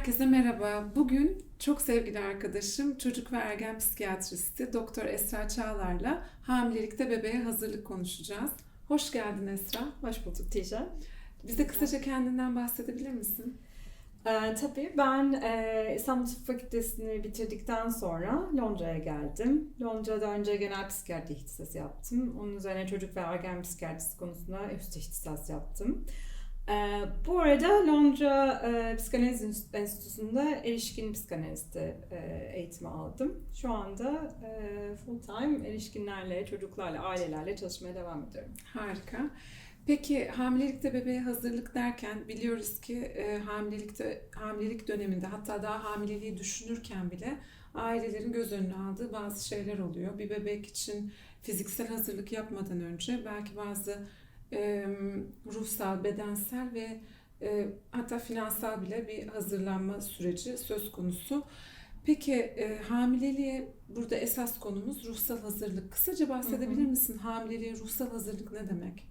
Herkese merhaba. Bugün çok sevgili arkadaşım, çocuk ve ergen psikiyatristi Doktor Esra Çağlar'la hamilelikte bebeğe hazırlık konuşacağız. Hoş geldin Esra. Hoş bulduk Tijan. Bize kısaca kendinden bahsedebilir misin? Ee, tabii ben e, İstanbul Tıp Fakültesini bitirdikten sonra Londra'ya geldim. Londra'da önce genel psikiyatri ihtisası yaptım. Onun üzerine çocuk ve ergen psikiyatrisi konusunda üst ihtisas yaptım. Ee, bu arada Londra e, Psikanaliz Enstitüsü'nde erişkin psikanalisti e, eğitimi aldım. Şu anda e, full time erişkinlerle, çocuklarla, ailelerle çalışmaya devam ediyorum. Harika. Peki hamilelikte bebeğe hazırlık derken biliyoruz ki e, hamilelikte hamilelik döneminde hatta daha hamileliği düşünürken bile ailelerin göz önüne aldığı bazı şeyler oluyor. Bir bebek için fiziksel hazırlık yapmadan önce belki bazı e, ruhsal, bedensel ve e, hatta finansal bile bir hazırlanma süreci söz konusu. Peki e, hamileliğe burada esas konumuz ruhsal hazırlık. Kısaca bahsedebilir Hı hı. misin? Hamileliğe ruhsal hazırlık ne demek?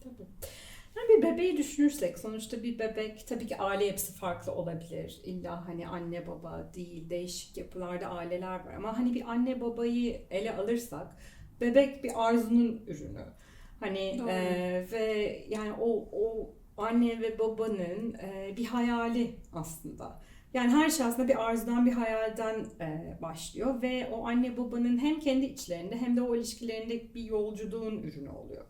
Tabii. Yani bir bebeği düşünürsek sonuçta bir bebek tabii ki aile yapısı farklı olabilir. İlla hani anne baba değil değişik yapılarda aileler var ama hani bir anne babayı ele alırsak bebek bir arzunun ürünü. Hani Doğru. e, ve yani o o anne ve babanın e, bir hayali aslında. Yani her şey aslında bir arzudan, bir hayalden e, başlıyor ve o anne babanın hem kendi içlerinde hem de o ilişkilerinde bir yolculuğun ürünü oluyor.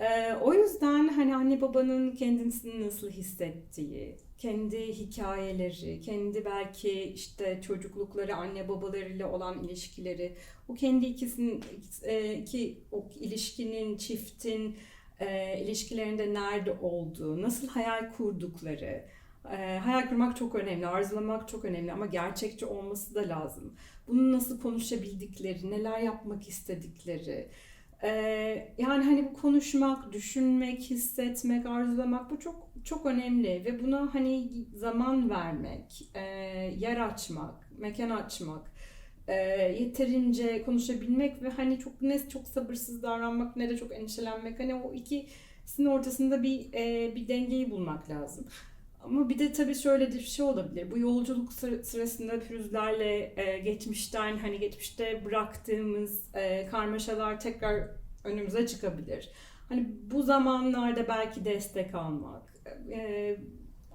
Ee, o yüzden hani anne babanın kendisini nasıl hissettiği, kendi hikayeleri, kendi belki işte çocuklukları, anne babalarıyla olan ilişkileri, o kendi ikisinin e, iki o ilişkinin, çiftin e, ilişkilerinde nerede olduğu, nasıl hayal kurdukları, e, hayal kurmak çok önemli, arzulamak çok önemli ama gerçekçi olması da lazım. Bunu nasıl konuşabildikleri, neler yapmak istedikleri, ee, yani hani bu konuşmak, düşünmek, hissetmek, arzulamak bu çok çok önemli ve buna hani zaman vermek, e, yer açmak, mekan açmak, e, yeterince konuşabilmek ve hani çok ne çok sabırsız davranmak ne de çok endişelenmek hani o ikisinin ortasında bir e, bir dengeyi bulmak lazım. Ama bir de tabii şöyle bir şey olabilir. Bu yolculuk sıra- sırasında pürüzlerle e, geçmişten hani geçmişte bıraktığımız e, karmaşalar tekrar önümüze çıkabilir. Hani bu zamanlarda belki destek almak. e,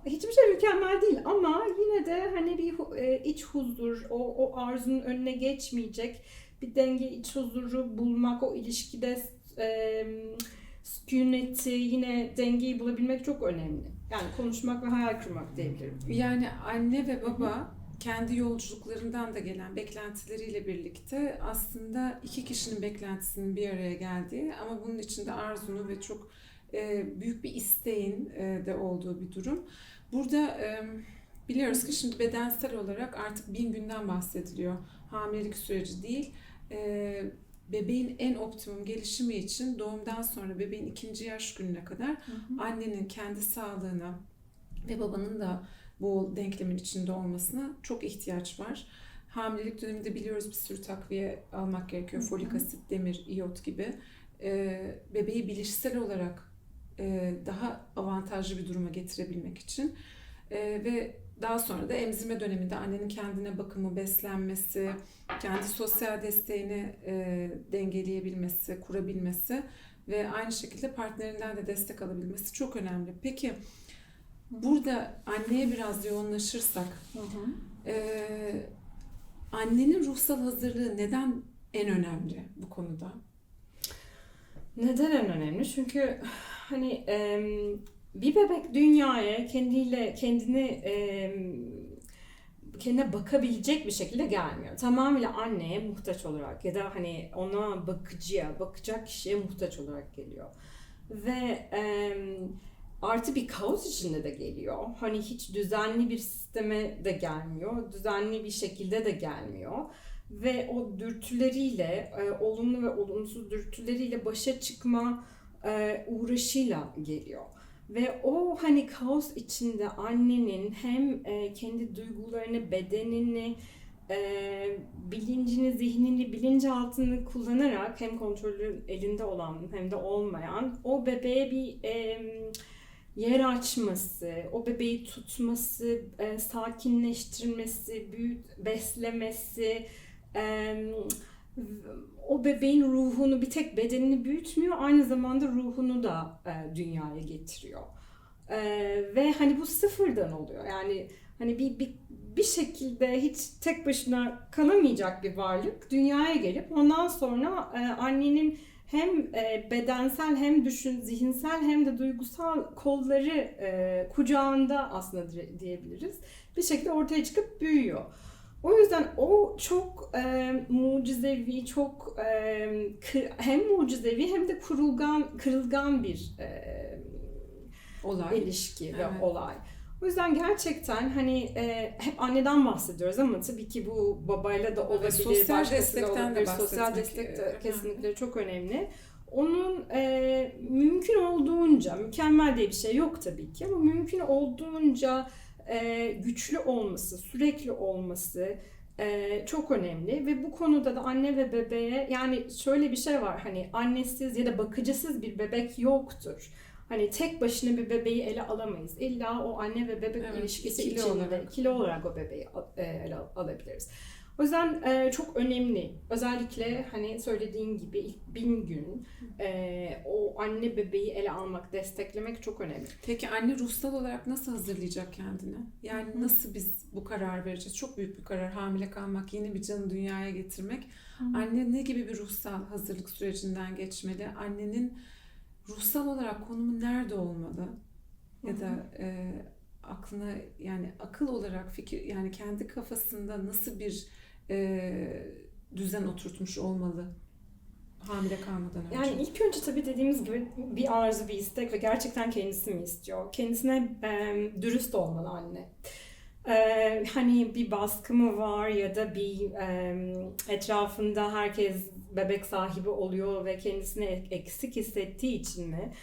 hiçbir şey mükemmel değil ama yine de hani bir e, iç huzur, o, o arzunun önüne geçmeyecek bir denge, iç huzuru bulmak, o ilişkide e, sükuneti, yine dengeyi bulabilmek çok önemli. Yani konuşmak ve hayal kurmak diyebilirim. Yani anne ve baba kendi yolculuklarından da gelen beklentileriyle birlikte aslında iki kişinin beklentisinin bir araya geldiği ama bunun içinde arzunu ve çok e, büyük bir isteğin e, de olduğu bir durum. Burada e, biliyoruz ki şimdi bedensel olarak artık bin günden bahsediliyor. Hamilelik süreci değil. E, bebeğin en optimum gelişimi için doğumdan sonra bebeğin ikinci yaş gününe kadar annenin kendi sağlığına ve babanın da bu denklemin içinde olmasına çok ihtiyaç var. Hamilelik döneminde biliyoruz bir sürü takviye almak gerekiyor. Hı hı. Folik asit, demir, iyot gibi. Ee, bebeği bilişsel olarak e, daha avantajlı bir duruma getirebilmek için Ee, ve daha sonra da emzirme döneminde annenin kendine bakımı, beslenmesi, kendi sosyal desteğini e, dengeleyebilmesi, kurabilmesi ve aynı şekilde partnerinden de destek alabilmesi çok önemli. Peki burada anneye biraz yoğunlaşırsak, Hı hı. e, annenin ruhsal hazırlığı neden en önemli bu konuda? Neden en önemli? Çünkü hani em, bir bebek dünyaya kendiyle kendini em, kendine bakabilecek bir şekilde gelmiyor. Tamamıyla anneye muhtaç olarak ya da hani ona bakıcıya, bakacak kişiye muhtaç olarak geliyor. Ve em, artı bir kaos içinde de geliyor. Hani hiç düzenli bir sisteme de gelmiyor. Düzenli bir şekilde de gelmiyor ve o dürtüleriyle, e, olumlu ve olumsuz dürtüleriyle başa çıkma e, uğraşıyla geliyor. Ve o hani kaos içinde annenin hem e, kendi duygularını, bedenini, e, bilincini, zihnini, bilinçaltını kullanarak hem kontrolün elinde olan hem de olmayan o bebeğe bir e, yer açması, o bebeği tutması, e, sakinleştirmesi, büyüt, beslemesi, e, o bebeğin ruhunu bir tek bedenini büyütmüyor, aynı zamanda ruhunu da e, dünyaya getiriyor. E, ve hani bu sıfırdan oluyor. Yani hani bir, bir bir şekilde hiç tek başına kalamayacak bir varlık dünyaya gelip ondan sonra e, annenin hem e, bedensel hem düşün zihinsel hem de duygusal kolları e, kucağında aslında diyebiliriz. Bir şekilde ortaya çıkıp büyüyor. O yüzden o çok e, mucizevi, çok e, kı- hem mucizevi hem de kurulgan, kırılgan bir e, Olay. ilişki ve Evet. olay. O yüzden gerçekten hani e, hep anneden bahsediyoruz ama tabii ki bu babayla da olabilir, sosyal destekten de olabilir. Sosyal bahsetmek, destek de kesinlikle çok önemli. Onun e, mümkün olduğunca, mükemmel diye bir şey yok tabii ki ama mümkün olduğunca e, güçlü olması, sürekli olması e, çok önemli ve bu konuda da anne ve bebeğe yani şöyle bir şey var hani annesiz ya da bakıcısız bir bebek yoktur. Hani tek başına bir bebeği ele alamayız. İlla o anne ve bebek Evet, ilişkisi ikili içinde olarak. ikili olarak o bebeği e, ele al- alabiliriz. O yüzden e, çok önemli. Özellikle hani söylediğin gibi ilk bin gün e, o anne bebeği ele almak, desteklemek çok önemli. Peki anne ruhsal olarak nasıl hazırlayacak kendini? Yani nasıl biz bu karar vereceğiz? Çok büyük bir karar. Hamile kalmak, yeni bir canı dünyaya getirmek. Anne ne gibi bir ruhsal hazırlık sürecinden geçmeli? Annenin ruhsal olarak konumu nerede olmalı? Ya da e, aklına yani akıl olarak fikir yani kendi kafasında nasıl bir e, düzen oturtmuş olmalı hamile kalmadan önce? Yani ilk önce tabii dediğimiz gibi bir arzu, bir istek ve gerçekten kendisi mi istiyor? Kendisine e, dürüst olmalı anne. E, hani bir baskı mı var ya da bir e, etrafında herkes bebek sahibi oluyor ve kendisini eksik hissettiği için mi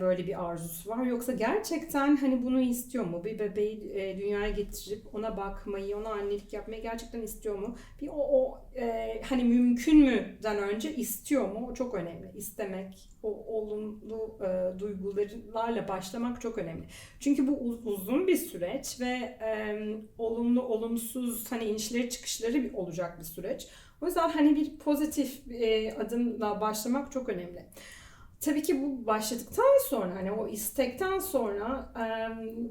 böyle bir arzusu var? Yoksa gerçekten hani bunu istiyor mu? Bir bebeği e, dünyaya getirip ona bakmayı, ona annelik yapmayı gerçekten istiyor mu? Bir o, o e, hani mümkün müden önce istiyor mu? O çok önemli. İstemek, o olumlu e, duygularla başlamak çok önemli. Çünkü bu uz- uzun bir süreç ve e, olumlu olumsuz hani inişleri çıkışları olacak bir süreç. O yüzden hani bir pozitif e, adımla başlamak çok önemli. Tabii ki bu başladıktan sonra hani o istekten sonra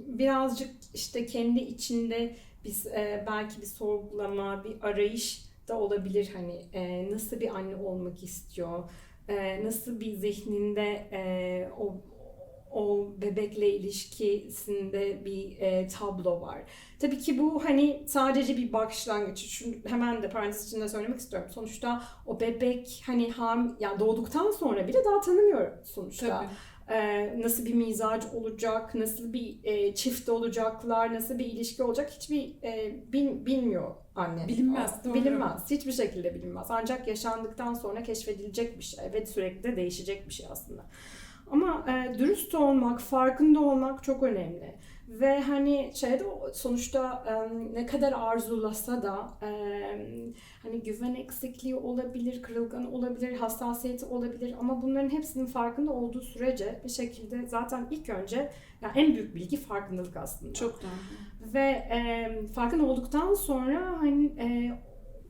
birazcık işte kendi içinde biz belki bir sorgulama, bir arayış da olabilir. Hani nasıl bir anne olmak istiyor, nasıl bir zihninde o o bebekle ilişkisinde bir e, tablo var. Tabii ki bu hani sadece bir başlangıç. Şunu hemen de parantez içinde söylemek istiyorum. Sonuçta o bebek hani ham yani doğduktan sonra bile daha tanımıyor sonuçta. Tabii. Ee, nasıl bir mizaç olacak, nasıl bir e, çift olacaklar, nasıl bir ilişki olacak hiçbir e, bil- bilmiyor anne. Bilinmez, doğru. Bilinmez. Hiçbir şekilde bilinmez. Ancak yaşandıktan sonra keşfedilecek bir şey ve sürekli de değişecek bir şey aslında. Ama e, dürüst olmak, farkında olmak çok önemli. Ve hani şeyde sonuçta e, ne kadar arzulasa da e, hani güven eksikliği olabilir, kırılgan olabilir, hassasiyeti olabilir ama bunların hepsinin farkında olduğu sürece bir şekilde zaten ilk önce yani en büyük bilgi farkındalık aslında. Çok daha. Ve e, farkında olduktan sonra hani e,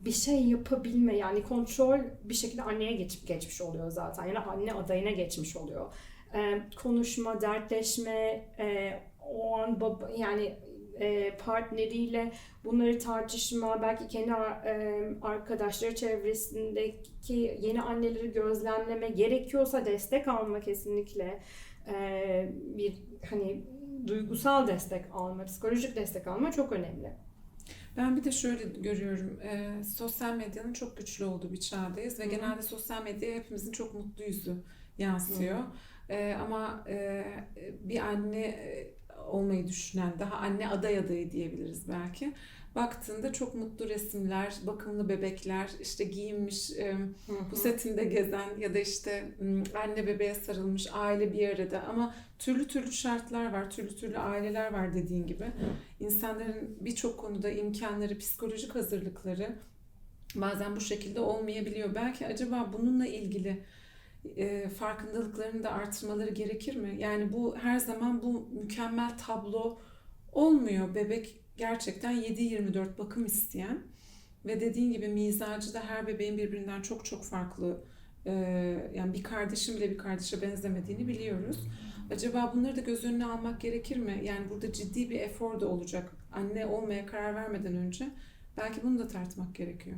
bir şey yapabilme yani kontrol bir şekilde anneye geçip geçmiş oluyor zaten. Yani anne adayına geçmiş oluyor. E, konuşma, dertleşme, e, o an baba yani e, partneriyle bunları tartışma, belki kendi e, arkadaşları çevresindeki yeni anneleri gözlemleme, gerekiyorsa destek alma kesinlikle e, bir hani duygusal destek alma, psikolojik destek alma çok önemli. Ben bir de şöyle görüyorum, e, sosyal medyanın çok güçlü olduğu bir çağdayız ve Hı hı. genelde sosyal medyaya hepimizin çok mutlu yüzü yansıyor. E, ama e, bir anne e, olmayı düşünen, daha anne aday adayı diyebiliriz belki. Baktığında çok mutlu resimler, bakımlı bebekler, işte giyinmiş, e, bu setinde gezen ya da işte anne bebeğe sarılmış, aile bir arada ama türlü türlü şartlar var, türlü türlü aileler var dediğin gibi. İnsanların birçok konuda imkanları, psikolojik hazırlıkları bazen bu şekilde olmayabiliyor. Belki acaba bununla ilgili e, farkındalıklarını da artırmaları gerekir mi? Yani bu her zaman bu mükemmel tablo olmuyor. Bebek gerçekten 7-24 bakım isteyen ve dediğin gibi mizacı da her bebeğin birbirinden çok çok farklı. e, yani bir kardeşin bile bir kardeşe benzemediğini biliyoruz. Acaba bunları da göz önüne almak gerekir mi? Yani burada ciddi bir efor da olacak. Anne olmaya karar vermeden önce belki bunu da tartmak gerekiyor.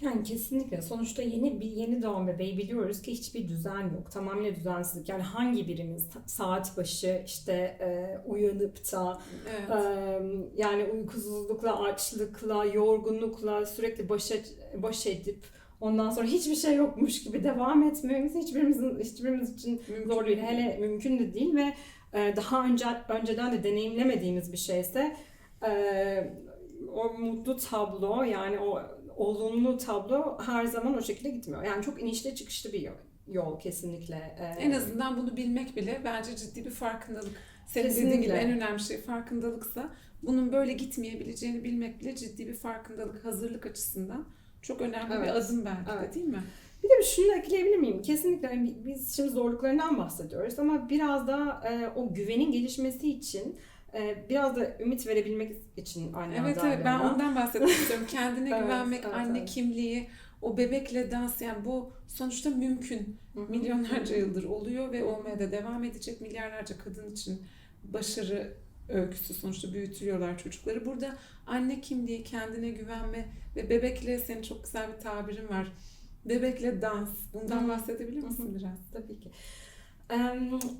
Yani kesinlikle. Sonuçta yeni bir yeni doğan bebeği biliyoruz ki hiçbir düzen yok. Tamamıyla düzensizlik. Yani hangi birimiz saat başı işte e, uyanıp da Evet. e, yani uykusuzlukla, açlıkla, yorgunlukla sürekli başa baş edip ondan sonra hiçbir şey yokmuş gibi devam etmemiz hiçbirimizin hiçbirimiz için Mümkün zor değil. Hele mümkün de değil ve e, daha önce önceden de deneyimlemediğimiz bir şeyse e, o mutlu tablo yani o olumlu tablo her zaman o şekilde gitmiyor. Yani çok inişli çıkışlı bir yol, yol kesinlikle. En azından bunu bilmek bile bence ciddi bir farkındalık. Senin dediğin gibi en önemli şey farkındalıksa bunun böyle gitmeyebileceğini bilmek bile ciddi bir farkındalık, hazırlık açısından çok önemli bir Evet. adım belki Evet. de değil mi? Bir de bir şunu ekleyebilir miyim? Kesinlikle hani biz şimdi zorluklarından bahsediyoruz ama biraz da e, o güvenin gelişmesi için biraz da ümit verebilmek için anne Evet evet ben ondan bahsetmek istiyorum. Kendine Evet, güvenmek, evet, anne evet. kimliği, o bebekle dans yani bu sonuçta mümkün. Milyonlarca yıldır oluyor ve olmaya da devam edecek milyarlarca kadın için başarı öyküsü sonuçta büyütüyorlar çocukları. Burada anne kimliği, kendine güvenme ve bebekle senin çok güzel bir tabirin var. Bebekle dans. Bundan bahsedebilir misin biraz? Tabii ki.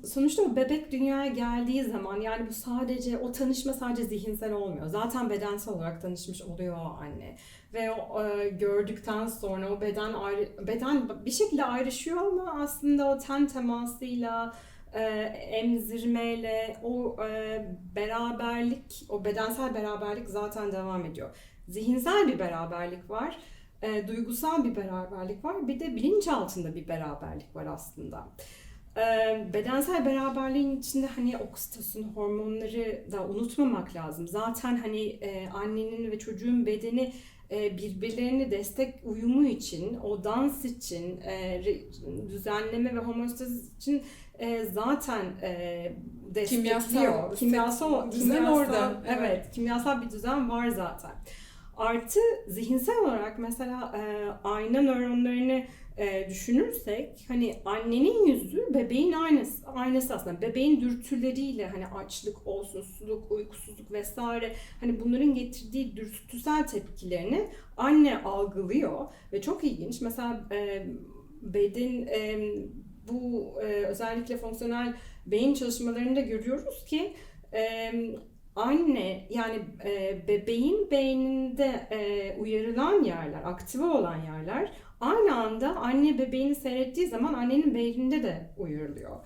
Sonuçta o bebek dünyaya geldiği zaman yani bu sadece o tanışma sadece zihinsel olmuyor. Zaten bedensel olarak tanışmış oluyor anne. Ve o e, gördükten sonra o beden ayrı, beden bir şekilde ayrışıyor ama aslında o ten temasıyla e, emzirmeyle o e, beraberlik, o bedensel beraberlik zaten devam ediyor. Zihinsel bir beraberlik var. E, duygusal bir beraberlik var. Bir de bilinç altında bir beraberlik var aslında. Bedensel beraberliğin içinde hani oksitosin hormonları da unutmamak lazım. Zaten hani annenin ve çocuğun bedeni birbirlerine destek uyumu için, o dans için, düzenleme ve homeostaz için zaten destekliyor. Kimyasal- kimyasal düzen orada, Evet, evet. kimyasal bir düzen var zaten. Artı zihinsel olarak mesela ayna nöronlarını e, düşünürsek hani annenin yüzü bebeğin aynası, aynası aslında. Bebeğin dürtüleriyle hani açlık olsun, suluk, uykusuzluk vesaire hani bunların getirdiği dürtüsel tepkilerini anne algılıyor ve çok ilginç. Mesela e, beden e, bu e, özellikle fonksiyonel beyin çalışmalarında görüyoruz ki e, anne yani e, bebeğin beyninde e, uyarılan yerler, aktive olan yerler aynı anda anne bebeğini seyrettiği zaman annenin beyninde de uyarılıyor.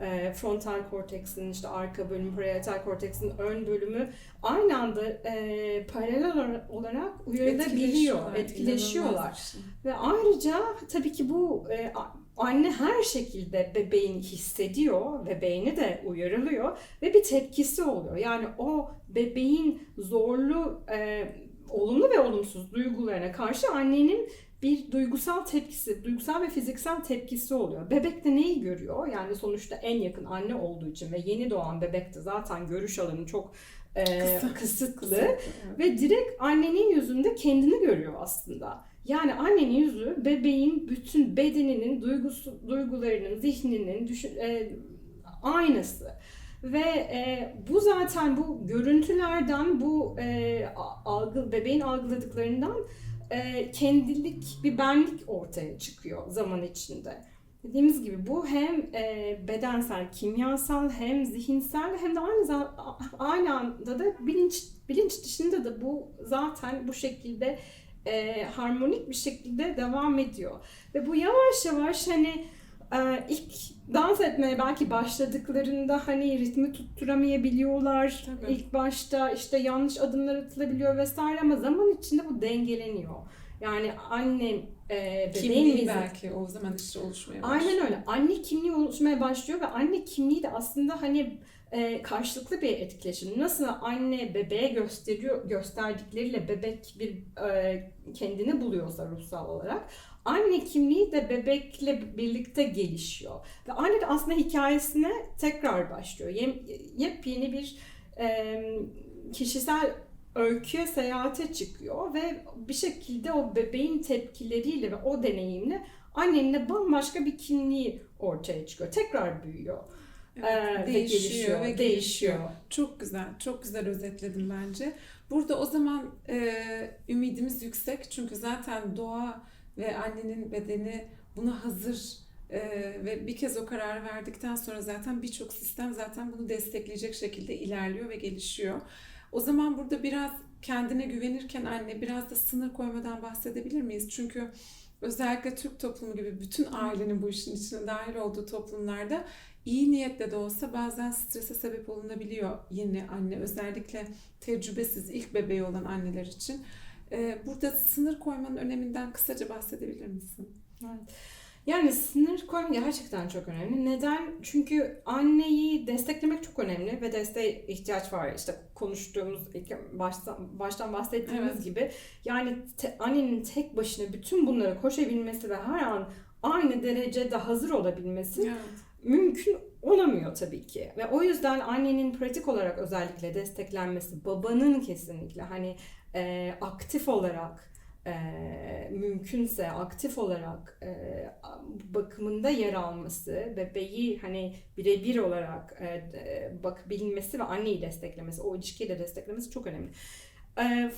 E, frontal korteksin işte arka bölümü, parietal korteksin ön bölümü aynı anda e, paralel olarak uyarılabiliyor, etkileşiyorlar. bir şey. Ve ayrıca tabii ki bu e, anne her şekilde bebeğini hissediyor ve beyni de uyarılıyor ve bir tepkisi oluyor. Yani o bebeğin zorlu, e, olumlu ve olumsuz duygularına karşı annenin bir duygusal tepkisi, duygusal ve fiziksel tepkisi oluyor. Bebek de neyi görüyor? Yani sonuçta en yakın anne olduğu için ve yeni doğan bebek de zaten görüş alanı çok e, kısıtlı. evet. Ve direkt annenin yüzünde kendini görüyor aslında. Yani annenin yüzü bebeğin bütün bedeninin, duygusu, duygularının, zihninin düşün, e, aynası. Ve e, bu zaten bu görüntülerden, bu e, algı, bebeğin algıladıklarından e, kendilik bir benlik ortaya çıkıyor zaman içinde. Dediğimiz gibi bu hem e, bedensel, kimyasal hem zihinsel hem de aynı aynı anda da bilinç bilinç dışında da bu zaten bu şekilde e, harmonik bir şekilde devam ediyor. Ve bu yavaş yavaş hani e, ilk dans etmeye belki başladıklarında hani ritmi tutturamayabiliyorlar. Tabii. İlk başta işte yanlış adımlar atılabiliyor vesaire ama zaman içinde bu dengeleniyor. Yani annem e, bebeğin Kimliği vizi- belki o zaman işte oluşmaya başlıyor. Aynen öyle. Anne kimliği oluşmaya başlıyor ve anne kimliği de aslında hani e, karşılıklı bir etkileşim. Nasıl anne bebeğe gösteriyor gösterdikleriyle bebek bir e, kendini buluyorsa ruhsal olarak anne kimliği de bebekle birlikte gelişiyor. Ve anne de aslında hikayesine tekrar başlıyor. Yem, yepyeni bir e, kişisel öyküye seyahate çıkıyor ve bir şekilde o bebeğin tepkileriyle ve o deneyimle annenin de bambaşka bir kimliği ortaya çıkıyor. Tekrar büyüyor. Evet, Ee, değişiyor gelişiyor, ve değişiyor. gelişiyor. Çok güzel, çok güzel özetledim bence. Burada o zaman e, ümidimiz yüksek çünkü zaten doğa ve annenin bedeni buna hazır e, ve bir kez o kararı verdikten sonra zaten birçok sistem zaten bunu destekleyecek şekilde ilerliyor ve gelişiyor. O zaman burada biraz kendine güvenirken anne biraz da sınır koymadan bahsedebilir miyiz? Çünkü özellikle Türk toplumu gibi bütün ailenin bu işin içine dahil olduğu toplumlarda iyi niyetle de olsa bazen strese sebep olunabiliyor yeni anne özellikle tecrübesiz ilk bebeği olan anneler için. Ee, Burada sınır koymanın öneminden kısaca bahsedebilir misin? Yani sınır koymak gerçekten çok önemli. Neden? Çünkü anneyi desteklemek çok önemli ve desteğe ihtiyaç var. İşte konuştuğumuz, ilk baştan, baştan bahsettiğimiz Evet. gibi. Yani te- annenin tek başına bütün bunları koşabilmesi ve her an aynı derecede hazır olabilmesi Evet. Mümkün olamıyor tabii ki. Ve o yüzden annenin pratik olarak özellikle desteklenmesi, babanın kesinlikle hani e, aktif olarak e, mümkünse aktif olarak e, bakımında yer alması, bebeği hani birebir olarak e, e, bakabilmesi ve anneyi desteklemesi, o ilişkiyi de desteklemesi çok önemli. E,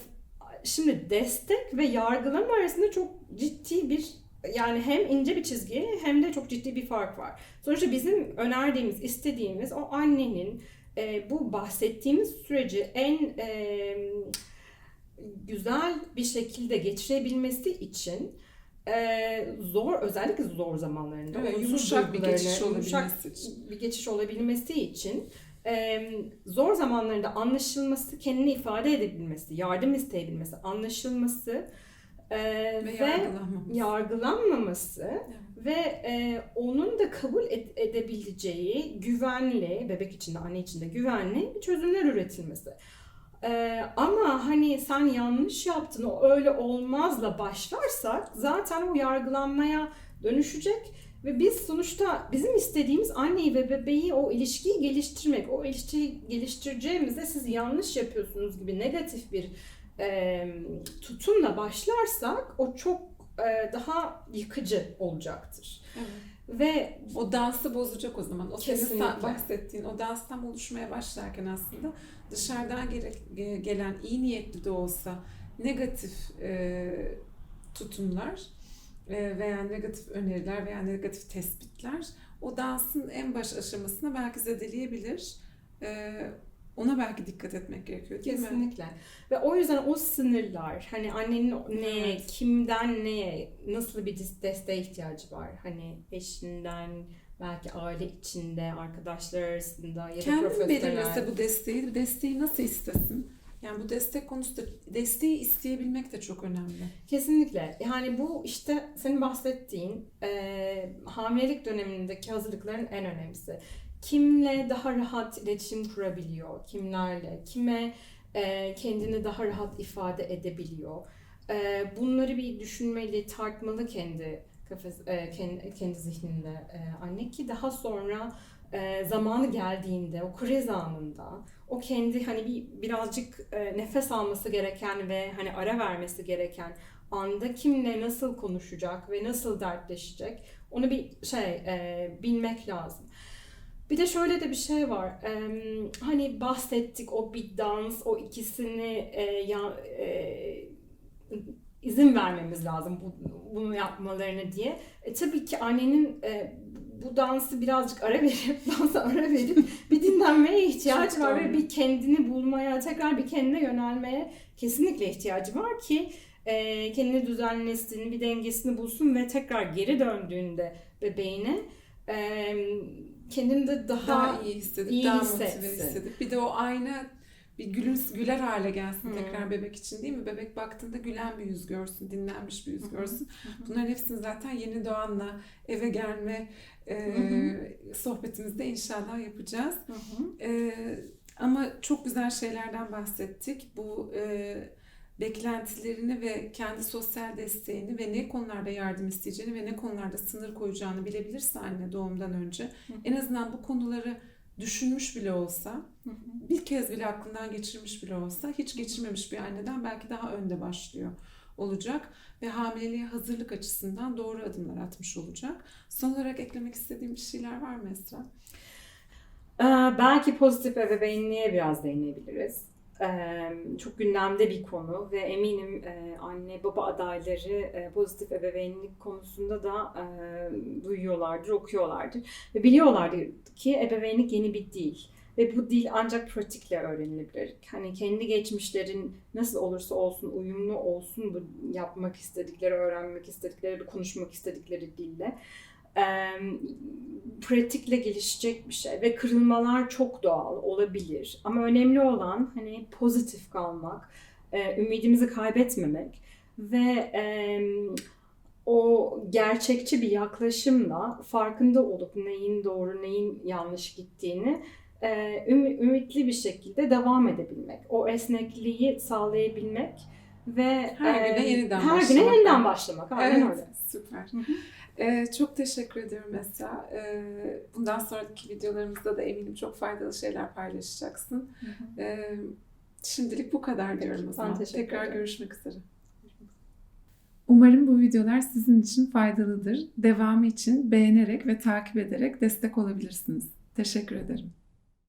şimdi destek ve yargılama arasında çok ciddi bir yani hem ince bir çizgi hem de çok ciddi bir fark var. Sonuçta bizim önerdiğimiz, istediğimiz o annenin e, bu bahsettiğimiz süreci en e, güzel bir şekilde geçirebilmesi için e, zor, özellikle zor zamanlarında Evet, yumuşak bir geçiş yumuşak olabilmesi için. bir geçiş olabilmesi için e, zor zamanlarında anlaşılması, kendini ifade edebilmesi, yardım isteyebilmesi, anlaşılması e, Ve ve yargılanmamız. yargılanmaması ve e, onun da kabul ed- edebileceği güvenli, bebek içinde, anne içinde güvenli çözümler üretilmesi. E, ama hani sen yanlış yaptın, o öyle olmazla başlarsak zaten o yargılanmaya dönüşecek ve biz sonuçta bizim istediğimiz anneyi ve bebeği o ilişkiyi geliştirmek. O ilişkiyi geliştireceğimizde siz yanlış yapıyorsunuz gibi negatif bir e, tutumla başlarsak o çok e, daha yıkıcı olacaktır. Evet. Ve O dansı bozacak o zaman. O senin bahsettiğin o dans tam oluşmaya başlarken aslında dışarıdan gele- ge- gelen iyi niyetli de olsa negatif e, tutumlar e, veya negatif öneriler veya negatif tespitler o dansın en baş aşamasına belki zedeleyebilir. E, ona belki dikkat etmek gerekiyor değil mi? kesinlikle. Ve o yüzden o sınırlar hani annenin neye, Evet. kimden neye, nasıl bir desteğe ihtiyacı var? Hani eşinden, belki aile içinde, arkadaşlar arasında ya da Kendin profesyonel. belirlese bu desteği, desteği nasıl istesin? Yani bu destek konusunda desteği isteyebilmek de çok önemli. Kesinlikle. Yani bu işte senin bahsettiğin e, hamilelik dönemindeki hazırlıkların en önemlisi. Kimle daha rahat iletişim kurabiliyor, kimlerle, kime e, kendini daha rahat ifade edebiliyor. E, bunları bir düşünmeli, tartmalı kendi kafası, e, kendi, kendi zihninde e, anne ki daha sonra e, zamanı geldiğinde, o kriz anında o kendi hani bir birazcık e, nefes alması gereken ve hani ara vermesi gereken anda kimle nasıl konuşacak ve nasıl dertleşecek onu bir şey e, bilmek lazım. Bir de şöyle de bir şey var. E, hani bahsettik o bir dans, o ikisini e, ya, e, izin vermemiz lazım bu, bunu yapmalarını diye. E, tabii ki annenin e, bu dansı birazcık ara verip, dansa ara verip bir dinlenmeye ihtiyacı var ve bir kendini bulmaya, tekrar bir kendine yönelmeye kesinlikle ihtiyacı var ki e, kendini düzenlesin, bir dengesini bulsun ve tekrar geri döndüğünde bebeğine e, kendini de daha, Daha iyi hissedip, iyi daha motive hissetsin. hissedip. Bir de o ayna bir gülün, güler hale gelsin Hı. tekrar bebek için değil mi? Bebek baktığında gülen bir yüz görsün, dinlenmiş bir yüz görsün. Hı. Bunların hepsini zaten yeni doğanla eve gelme e, sohbetimizde inşallah yapacağız. E, ama çok güzel şeylerden bahsettik. Bu e, beklentilerini ve kendi sosyal desteğini ve ne konularda yardım isteyeceğini ve ne konularda sınır koyacağını bilebilirse anne doğumdan önce Hı. en azından bu konuları düşünmüş bile olsa Hı hı. bir kez bile aklından geçirmiş bile olsa hiç geçirmemiş bir anneden belki daha önde başlıyor olacak ve hamileliğe hazırlık açısından doğru adımlar atmış olacak. Son olarak eklemek istediğim bir şeyler var mı Esra? Ee, belki pozitif ebeveynliğe biraz değinebiliriz. Çok gündemde bir konu ve eminim anne baba adayları pozitif ebeveynlik konusunda da duyuyorlardır, okuyorlardır ve biliyorlardır ki ebeveynlik yeni bir dil ve bu dil ancak pratikle öğrenilebilir. Hani kendi geçmişlerin nasıl olursa olsun uyumlu olsun bu yapmak istedikleri, öğrenmek istedikleri, konuşmak istedikleri dille e, pratikle gelişecek bir şey ve kırılmalar çok doğal olabilir. Ama önemli olan hani pozitif kalmak, e, ümidimizi kaybetmemek ve e, o gerçekçi bir yaklaşımla farkında olup neyin doğru neyin yanlış gittiğini e, ümit- ümitli bir şekilde devam edebilmek. O esnekliği sağlayabilmek ve Her e, güne yeniden her güne başlamak. yeniden başlamak. Aynen evet, öyle. süper. Ee, çok teşekkür ediyorum Esra. Ee, bundan sonraki videolarımızda da eminim çok faydalı şeyler paylaşacaksın. Ee, şimdilik bu kadar diyorum o zaman. Tekrar ederim. görüşmek üzere. Umarım bu videolar sizin için faydalıdır. Devamı için beğenerek ve takip ederek destek olabilirsiniz. Teşekkür ederim.